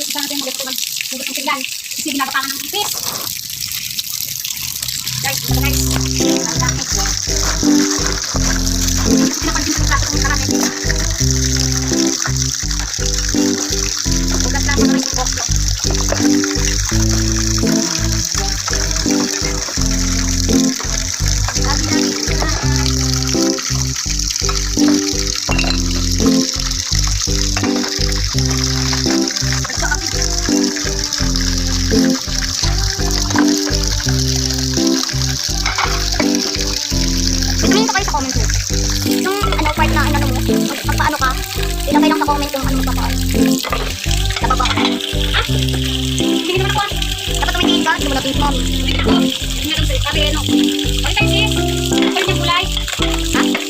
isa natin ulit ito maghugot ng pinggan. Kasi ginagapangan ng ipis. Guys, guys. Hugas lang naman yung pokyo. Tumingin comment kung ano magpapaan. Nababa ka. Hindi naman ako. Dapat tumingin ka, hindi mo natin mom. Hindi ako. Hindi naman sa'yo. Sabi ano. Ano tayo sis? Ano yung gulay? Ha? Sabi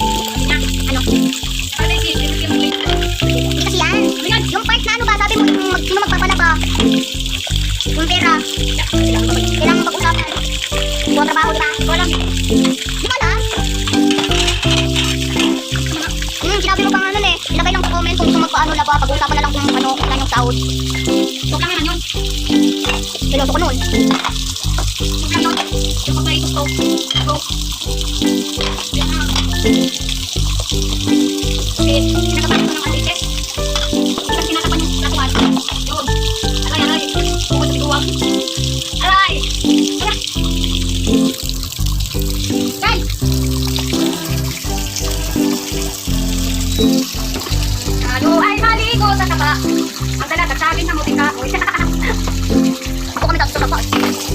niya. Ano? Ano tayo sis? Ano yung gulay? Hindi kasi yan. Yung part na ano ba, sabi mo, mag, sino magpapala ka. Yung pera, kailangan pag-usapan. Buong trabaho, di magpaano na ba, pag-uusapan na lang kung ano, kailan yung sahod. Huwag lang naman yun. Piloto ko nun. Huwag lang yun. Yung pagkaikot ko. Go. Yan na. Kasi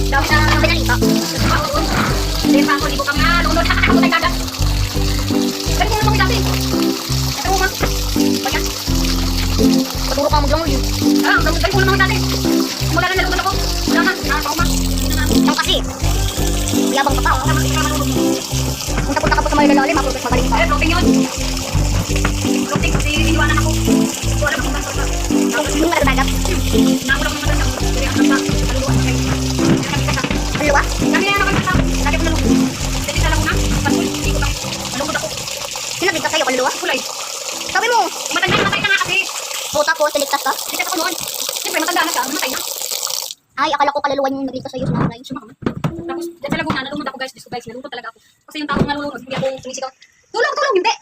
Dapat na Ang pinalita. Hindi pa ako, libo ka nga. Lunod. Ako tayo kagat. Pero kung naman dati. Ito mo, ma. Bagyan. Paturo ka maglangoy. Ah, dami ko naman dati. Mula na nalunod ako. Wala na. Nakakaw ma. Hindi na na. Kasi, yabang ka pa. hindi ka naman nalunod. Kung tapunta ka pa sa may lalalim, mapulot magaling ka. Eh, floating yun. Floating kasi iniwanan. Hindi ko Sino nagligtas sa'yo? Ang luwa. Kulay. Sabi mo, Matanda na matay na nga kasi. o tapos, niligtas ka. Hindi ako noon. Siyempre matanda na siya. Namatay na. Ay, akala ko kaluluwa yung nagligtas sa'yo sa nanay. Sumama. Tapos, dyan sa Laguna, nalunod ako guys. Diyos ko guys, nalunod talaga ako. Kasi yung taong nalunod, hindi ako sumisigaw. Tulong, tulong, hindi.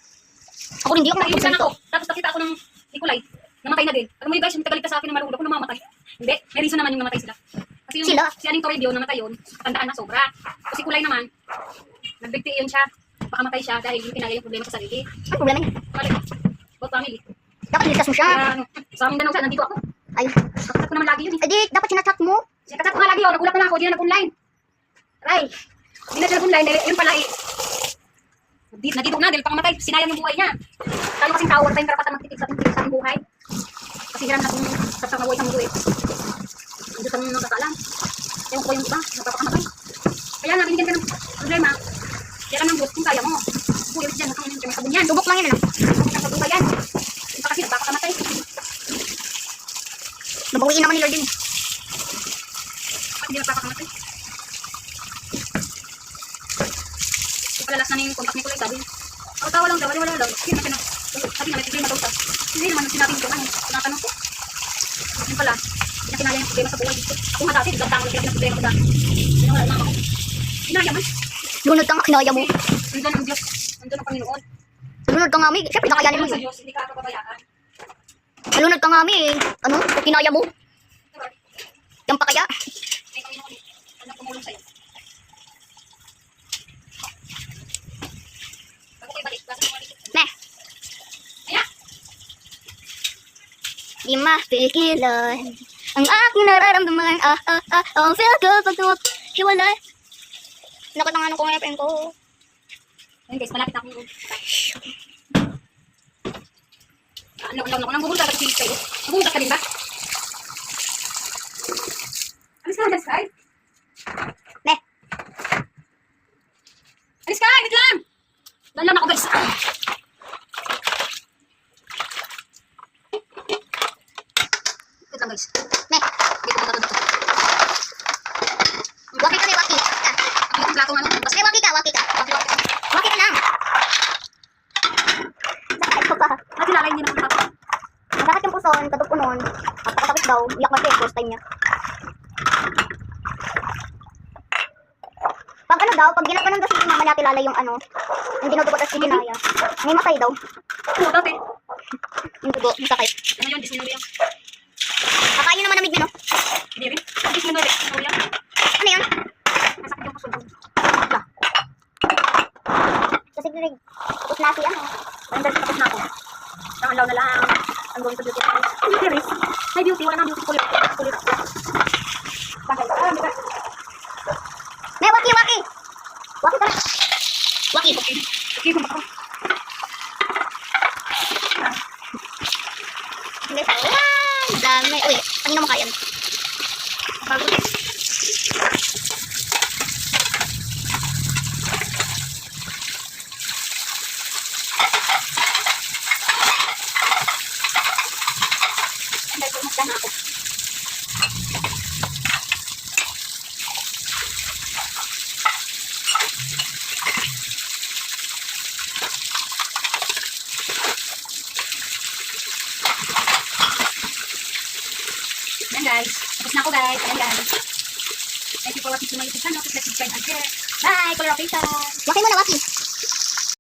Ako hindi ako nakikita. ako. Tapos nakita ako ng Nikolay. Namatay na din. Alam mo yun guys, yung tagaligtas sa akin na malunod ako namamatay. Hindi, may reason naman yung namatay sila. Kasi yung Sila? si Aling Toribio namatay yun, tandaan na sobra. Kasi Kulay naman, nagbigti yun siya. Baka matay siya dahil yung pinagay yung problema sa sarili. Ang problema niya. Balik, both family. Dapat niligtas mo siya. Kaya ano, sa amin na siya, nandito ako. Ay, Kakat ko naman lagi yun. eh. eh di, dapat sinachat mo. Siya kakat ko nga lagi yun, nagulat na lang ako, di na nag-online. Aray, hindi na siya nag-online, dahil yun pala eh. Di, nandito na, dahil pangamatay, sinayang yung buhay niya. Tayo kasing tao, wala tayong karapatan magtitig sa, sa ating buhay. Kasi hiram na kung sa sa mabuhay sa mundo eh. Hindi sa mga nakakaalam. Ewan ko yung iba, nagpapakamatay. Kaya nga, binigyan ka ng problema. Kaya ka ng Diyos kung kaya mo. Buhay ulit dyan, nakang yung sabon yan. Subok lang yun, ano. Ng pagbuhay yan. Yung pa kasi nagpapakamatay. Nabawiin naman ni Lord yun. Bakit hindi nagpapakamatay? Ipalalas na na yung contact ni Kulay, sabi. Ako tawa lang daw, wala wala daw. Hindi naman siya sabi na may problema daw siya. Hindi naman sinabing ko, ano, tinatanong ko. Yung pala, hindi na kinaya yung problema sa buhay dito. Kung nga dati, ko lang ng problema ko dati. Hindi na wala naman ako. Kinaya man. Lunod ka nga, kinaya mo. Nandun ang Diyos. Nandun ang Panginoon. Lunod ka nga, mi. Siyempre, kakayanin mo. Diyos, hindi ka pababayaan. Lunod ka nga, mi. Ano? Kinaya mo. Yan pa kaya. Ano tumulong sa'yo? Meh. Ayan. Di mapigilan ang aking nararamdaman. Ah, ah, ah. Ang feel ko pag tumap. Hiwalay. Nakatanganan ko nga yung pen ko. Ayun guys, malapit na akong Ano, alam na ko, nang bubulta ka sa kayo. Nabubulta ka din ba? Alis ka na, Sky. Meh. Alis ka, wait lang. Doon lang ako guys. Wait lang guys. Meh. Dito ko dito. Waki ka. Waki. Ah. Ang yung plato ano. Basta Eh, waki ka, waki ka. waki waki. Waki ka lang. Sakit ko pa. At ilalay niyo na ang plato. Masakit yung puson, kadup ko nun. Napakasakit daw. Iyak kasi, first time niya. Pag ano daw, pag ginaganon daw si mama niya kilala yung ano, yung dinudukot at sinaya. May matay daw. Oo, dati. Yung dugo, yung sakit. Ano yun, Disney Noria. Kakain naman namig yun, no? Hindi rin. Disney Noria. Yun? Nasakit yung puso. Kasi rin, tapos na si ano. Parang dahil tapos na ako. Ang alaw na lang. I'm going to beauty rest. Beauty rest. May beauty. Wala nang beauty. Kulira. Kulira. Bakit? Ah, di ba? May waki, waki! Waki ka na. Waki. Okay. Okay, kung baka. Hindi sa Wow! Dami. Uy, kanina mo kaya. Bago. Dahil pumunta na ako. Yan guys. Tapos na ako guys. Ayan guys. Thank you for watching to my YouTube channel. Please like, subscribe, and share. Bye! Color of Waki mo na, waki.